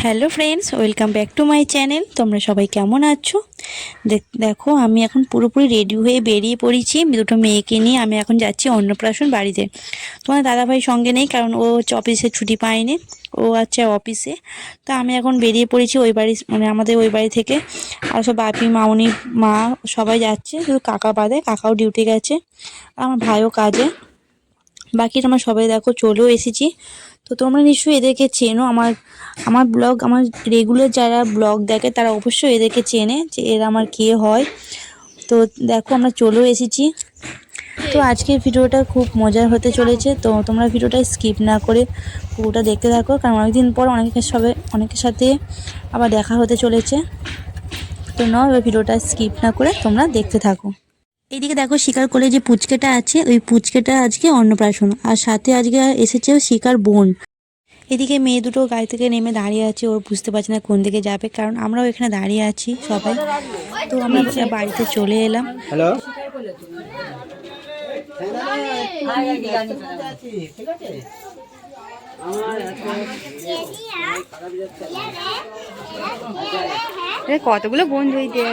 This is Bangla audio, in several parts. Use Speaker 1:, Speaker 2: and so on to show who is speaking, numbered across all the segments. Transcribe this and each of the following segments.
Speaker 1: Hello friends, welcome back to my channel. তোমরা সবাই কেমন আছো? দেখ- আমি এখন পুরোপুরি রেডি হয়ে বেরিয়ে পড়েছি। দুটো মেয়েকে নিয়ে আমি এখন যাচ্ছি অন্নপ্রাশন বাড়িতে। তোমার দাদাভাই সঙ্গে নেই, কারণ ও হচ্ছে অফিসে ছুটি পায়নি। ও আছে অফিসে। তো আমি এখন বেরিয়ে পড়েছি ওই বাড়ি মানে আমাদের ওই বাড়ি থেকে। আর সব বাপি মাউনি মা সবাই যাচ্ছে। শুধু কাকা বাদে, কাকাও ডিউটি গেছে। আমার ভাইও কাজে। বাকি তোমরা সবাই দেখো, চলেও এসেছি। তো তোমরা নিশ্চয়ই এদেরকে চেনো। আমার আমার ব্লগ আমার রেগুলার যারা ব্লগ দেখে তারা অবশ্যই এদেরকে চেনে যে এরা আমার কে হয়। তো দেখো আমরা চলেও এসেছি। তো আজকের ভিডিওটা খুব মজার হতে চলেছে। তো তোমরা ভিডিওটা স্কিপ না করে পুরোটা দেখতে থাকো, কারণ অনেকদিন পর অনেকের সবে, অনেকের সাথে আবার দেখা হতে চলেছে। তো এবার ভিডিওটা স্কিপ না করে তোমরা দেখতে থাকো। এইদিকে দেখো শিকার করে যে পুচকেটা আছে ওই পুচকেটা আজকে অন্নপ্রাশন আর সাথে আজকে এসেছে শিকার বোন এদিকে মেয়ে দুটো গাড়ি থেকে নেমে দাঁড়িয়ে আছে ওর বুঝতে পারছে না কোন দিকে যাবে কারণ আমরাও এখানে দাঁড়িয়ে আছি সবাই তো আমরা বাড়িতে চলে এলাম
Speaker 2: হ্যালো
Speaker 1: কতগুলো বোন হইতে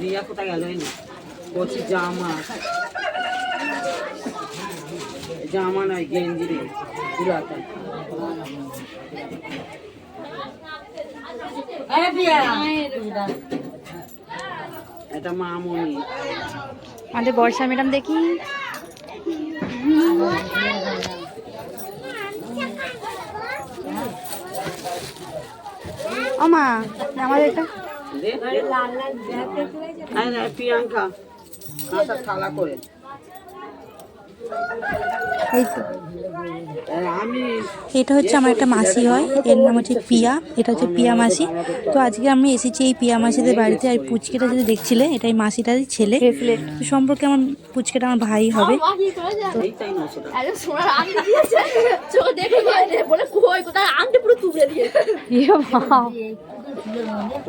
Speaker 2: রিয়া কোথায় গেল কচি জামা। জামা নয় গেঞ্জি রে পুরাতন। এটা মামনি।
Speaker 1: আমাদের বর্ষা ম্যাডাম দেখি। ও মা আমাদের এটা।
Speaker 2: প্রিয়াঙ্কা থালা করে।
Speaker 1: এই তো।
Speaker 2: আমি
Speaker 1: এটা হচ্ছে আমার একটা মাসি হয়। এর নাম হচ্ছে পিয়া। এটা হচ্ছে পিয়া মাসি। তো আজকে আমি এসেছি এই পিয়া মাসিদের বাড়িতে আর পুচকেটা যদি দেখছিলে এটা এই মাসিটারই ছেলে। তো সম্পর্কে আমার পুচকেটা আমার ভাই হবে।
Speaker 2: এই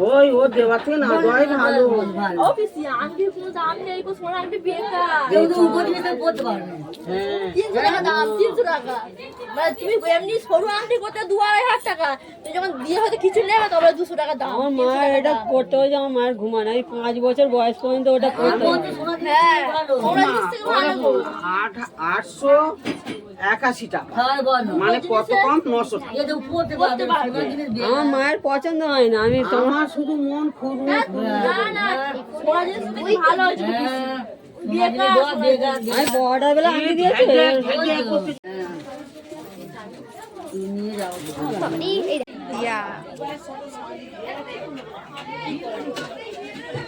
Speaker 2: ওই
Speaker 3: এমনি সরু আনবি করতে 2500 টাকা। তুই যখন বিয়ে হতে কিছু নেবে তবে 200 টাকা দাম
Speaker 4: আমার মা এটা করতে হয় আমার মার ঘুমা নাই 5 বছর বয়স পর্যন্ত ওটা করতে
Speaker 3: হ্যাঁ।
Speaker 2: 800 একাশি টাকা মানে কত কম নশো টাকা
Speaker 3: করতে পারবে
Speaker 4: আমার মায়ের পছন্দ হয় না আমি তোমার
Speaker 2: শুধু মন খুব
Speaker 4: বর্ডার বেলা আমি দিয়েছি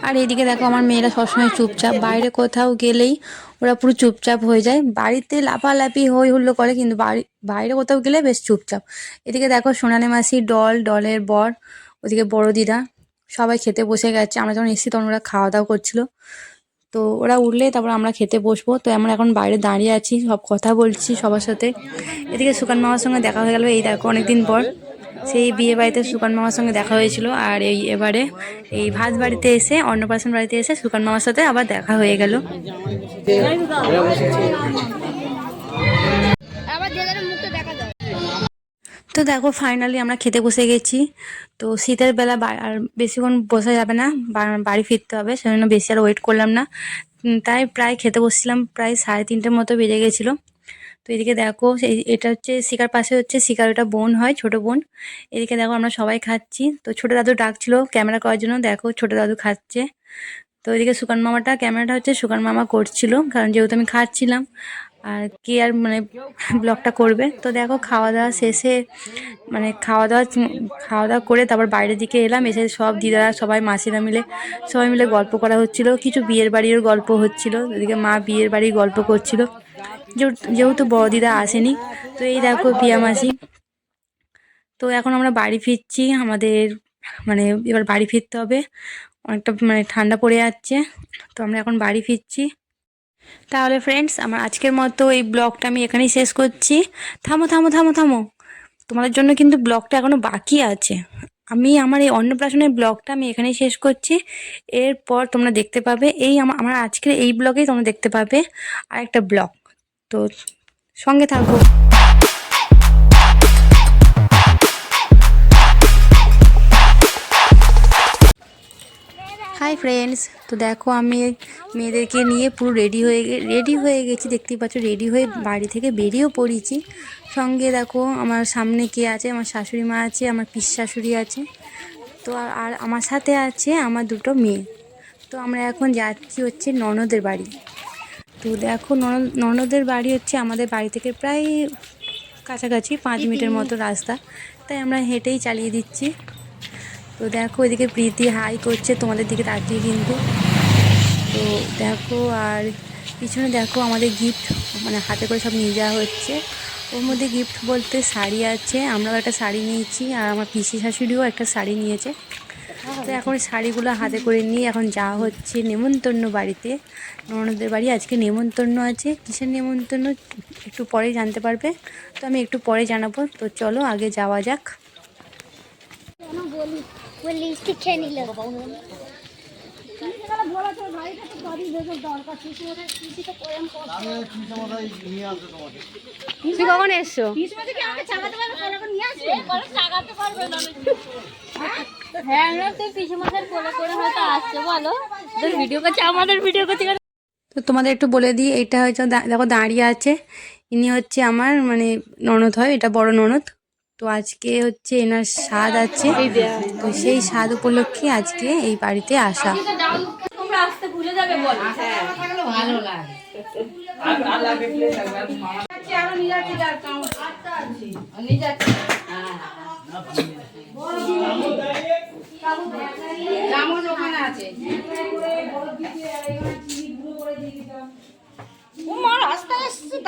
Speaker 1: আর এদিকে দেখো আমার মেয়েরা সবসময় চুপচাপ, বাইরে কোথাও গেলেই ওরা পুরো চুপচাপ হয়ে যায়। বাড়িতে লাফালাফি হই হুল্লো করে, কিন্তু বাড়ি, বাইরে কোথাও গেলে বেশ চুপচাপ। এদিকে দেখো সোনালি মাসি ডল, ডলের বর, ওদিকে বড় দিদা, সবাই খেতে বসে গেছে। আমরা যখন এসেছি তখন ওরা খাওয়া দাওয়া করছিল। তো ওরা উঠলে তারপর আমরা খেতে বসবো। তো আমরা এখন বাইরে দাঁড়িয়ে আছি, সব কথা বলছি সবার সাথে। এদিকে সুকান মামার সঙ্গে দেখা হয়ে গেল, এই দেখো অনেকদিন পর। সেই বিয়ে বাড়িতে সুকান মামার সঙ্গে দেখা হয়েছিল। আর এই এবারে এই ভাত বাড়িতে এসে অন্নপ্রাশন বাড়িতে এসে সুকান মামার সাথে আবার দেখা হয়ে গেল। তো দেখো ফাইনালি আমরা খেতে বসে গেছি। তো শীতের বেলা আর বেশিক্ষণ বসা যাবে না বাড়ি ফিরতে হবে সেজন্য বেশি আর ওয়েট করলাম না। তাই প্রায় খেতে বসছিলাম প্রায় সাড়ে তিনটের মতো বেজে গেছিল। তো এদিকে দেখো এটা হচ্ছে শিকার পাশে হচ্ছে শিকার ওটা বোন হয়, ছোট বোন। এদিকে দেখো আমরা সবাই খাচ্ছি। তো ছোট দাদু ডাকছিল ক্যামেরা করার জন্য, দেখো ছোট দাদু খাচ্ছে। তো এদিকে সুকান মামাটা, ক্যামেরাটা হচ্ছে সুকান মামা করছিল, কারণ যেহেতু আমি খাচ্ছিলাম, আর কি আর মানে ব্লগটা করবে? তো দেখো খাওয়া দাওয়া শেষে মানে খাওয়া দাওয়া খাওয়া দাওয়া করে তারপর বাইরের দিকে এলাম, এসে সব দিদারা সবাই, মাসিরা মিলে, সবাই মিলে গল্প করা হচ্ছিল। কিছু বিয়ের বাড়ির গল্প হচ্ছিল। এদিকে মা বিয়ের বাড়ির গল্প করছিল। যেহেতু- বড় দিদা আসেনি, তো এই দেখো পিয়া মাসি। তো এখন আমরা বাড়ি ফিরছি, আমাদের মানে এবার বাড়ি ফিরতে হবে। অনেকটা মানে ঠান্ডা পড়ে যাচ্ছে, তো আমরা এখন বাড়ি ফিরছি। তাহলে ফ্রেন্ডস আমার আজকের মতো এই ব্লগটা আমি এখানেই শেষ করছি। থামো থামো থামো থামো। তোমাদের জন্য কিন্তু ব্লগটা এখনও বাকি আছে। আমি আমার এই অন্নপ্রাশনের ব্লগটা আমি এখানেই শেষ করছি। এরপর তোমরা দেখতে পাবে, এই আমা- আমার আজকের এই ব্লগেই তোমরা দেখতে পাবে আর একটা ব্লগ। তো সঙ্গে থাকো হাই ফ্রেন্ডস তো দেখো আমি মেয়েদেরকে নিয়ে পুরো রেডি হয়ে রেডি হয়ে গেছি। দেখতেই পাচ্ছ রেডি হয়ে বাড়ি থেকে বেরিয়েও পড়েছি। সঙ্গে দেখো আমার সামনে কে আছে? আমার শাশুড়ি মা আছে, আমার পিস শাশুড়ি আছে। তো আর আমার সাথে আছে আমার দুটো মেয়ে। তো আমরা এখন যাচ্ছি হচ্ছে ননদের বাড়ি। তো দেখো ননদ ননদের বাড়ি হচ্ছে আমাদের বাড়ি থেকে প্রায় কাছাকাছি পাঁচ মিনিটের মতো রাস্তা। তাই আমরা হেঁটেই চালিয়ে দিচ্ছি। তো দেখো এদিকে প্রীতি হাই করছে তোমাদের দিকে তাকিয়ে কিন্তু। তো দেখো আর পিছনে দেখো আমাদের গিফট মানে হাতে করে সব নিয়ে যাওয়া হচ্ছে। ওর মধ্যে গিফট বলতে শাড়ি আছে আমরাও একটা শাড়ি নিয়েছি। আর আমার পিসি শাশুড়িও একটা শাড়ি নিয়েছে। তো এখন শাড়িগুলো হাতে করে নিয়ে এখন যাওয়া হচ্ছে নেমন্তন্ন বাড়িতে। ননদের বাড়ি আজকে নেমন্তন্ন আছে। কিসের নেমন্তন্ন? একটু পরেই জানতে পারবে। তো আমি একটু পরে জানাব। তো চলো আগে যাওয়া যাক। কখন এসছো?
Speaker 3: হ্যাঁ তুই পিছু মাথার করে হয়তো আসছে বলো। তোর ভিডিও করছে আমাদের ভিডিও করছে
Speaker 1: তো তোমাদের একটু বলে দিই এটা হচ্ছে দেখো দাঁড়িয়ে আছে। ইনি হচ্ছে আমার মানে ননদ হয় এটা বড় ননদ। তো আজকে হচ্ছে এনার স্বাদ আছে। তো সেই স্বাদ উপলক্ষে আজকে এই বাড়িতে আসা।
Speaker 3: তোমরা আসতে ভুলে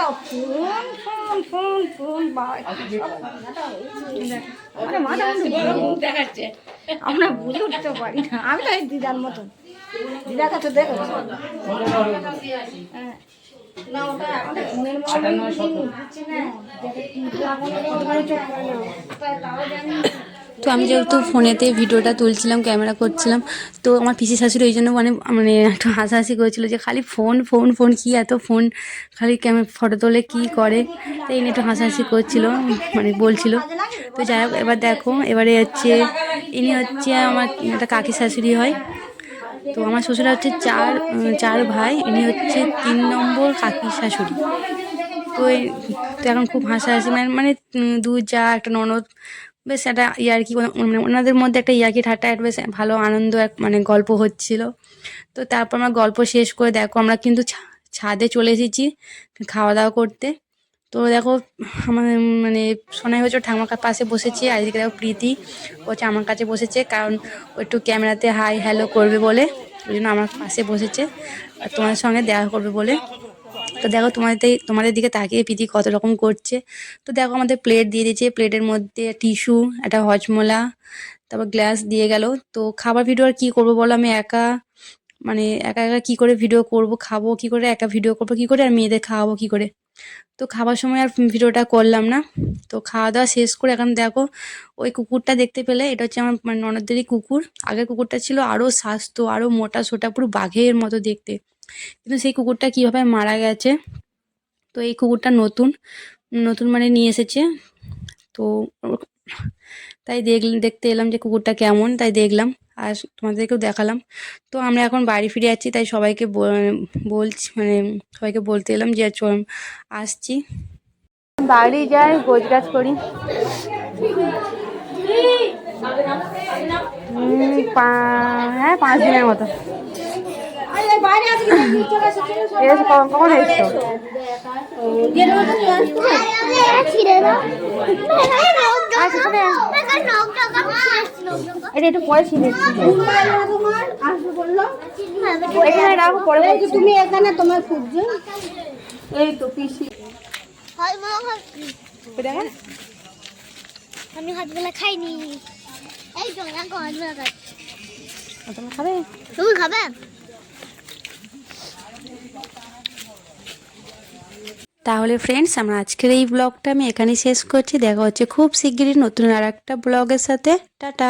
Speaker 3: যাবে বলো
Speaker 5: আমরা বুঝে উঠতে পারি না। আমি তো দিদার মতন। দিদার কাছে দেখো। হ্যাঁ।
Speaker 1: তো আমি যেহেতু ফোনেতে ভিডিওটা তুলছিলাম, ক্যামেরা করছিলাম, তো আমার পিসি শাশুড়ি ওই জন্য মানে মানে একটু হাসাহাসি করেছিল যে খালি ফোন ফোন ফোন, কি এত ফোন? খালি ক্যামেরা ফটো তোলে কি করে? তাই এনে একটু হাসাহাসি করছিল মানে বলছিল। তো যাই হোক, এবার দেখো, এবারে হচ্ছে, ইনি হচ্ছে আমার, একটা কাকি শাশুড়ি হয়। তো আমার শ্বশুরা হচ্ছে চার চার ভাই, ইনি হচ্ছে তিন নম্বর কাকি শাশুড়ি। তো তো এখন খুব হাসাহাসি মানে মানে দু যা, একটা ননদ, বেশ একটা ইয়ার্কি মানে ওনাদের মধ্যে একটা ইয়ার্কি ঠাট্টা, একটা বেশ ভালো আনন্দ, এক মানে গল্প হচ্ছিল। তো তারপর আমরা গল্প শেষ করে দেখো, আমরা কিন্তু ছাদে চলে এসেছি খাওয়া দাওয়া করতে। তো দেখো, আমার মানে সোনাই হচ্ছে ঠাকুমার পাশে বসেছে, আর এদিকে দেখো প্রীতি ও হচ্ছে আমার কাছে বসেছে, কারণ একটু ক্যামেরাতে হাই হ্যালো করবে বলে, ওই জন্য আমার পাশে বসেছে, আর তোমাদের সঙ্গে দেখা করবে বলে। তো দেখো, তোমাদের তোমাদের দিকে তাকিয়ে প্রীতি কত রকম করছে। তো দেখো, আমাদের প্লেট দিয়ে দিয়েছে প্লেটের মধ্যে টিস্যু একটা হজমোলা, তারপর গ্লাস দিয়ে গেল। তো খাবার ভিডিও আর কী করব বলো? আমি একা মানে একা একা কী করে ভিডিও করব? খাব কী করে? একা ভিডিও করব কী করে? আর মেয়েদের খাওয়াবো কী করে? তো খাবার সময় আর ভিডিওটা করলাম না। তো খাওয়া দাওয়া শেষ করে এখন দেখো, ওই কুকুরটা দেখতে পেলে, এটা হচ্ছে আমার মানে ননদেরই কুকুর। আগের কুকুরটা ছিল আরও স্বাস্থ্য আরও মোটা সোটা, পুরো বাঘের মতো দেখতে। কিন্তু সেই কুকুরটা কীভাবে মারা গেছে? তো এই কুকুরটা নতুন নতুন মানে নিয়ে এসেছে। তো তাই দেখ দেখতে এলাম যে কুকুরটা কেমন, তাই দেখলাম। আর তোমাদেরকেও দেখালাম। তো আমরা এখন বাড়ি ফিরে যাচ্ছি তাই সবাইকে বল- বলছি মানে সবাইকে বলতে এলাম যে চল আসছি। বাড়ি যাই গোছ গাছ করি। পা- হ্যাঁ পাঁচ দিনের মতো। কখন এসছো? এটা একটু পরে ছিল এখানে রাখো পরে
Speaker 5: তুমি এখানে তোমার খুঁজছো। এই তো পিসি।
Speaker 6: হয় আমি হাতবেলা খাইনি। এই খাই
Speaker 1: খাবে?
Speaker 6: তুমি খাবে?
Speaker 1: তাহলে ফ্রেন্ডস আমরা আজকের এই ব্লগটা আমি এখানেই শেষ করছি। দেখা হচ্ছে খুব শিগগিরই নতুন আর একটা ব্লগের সাথে। টাটা।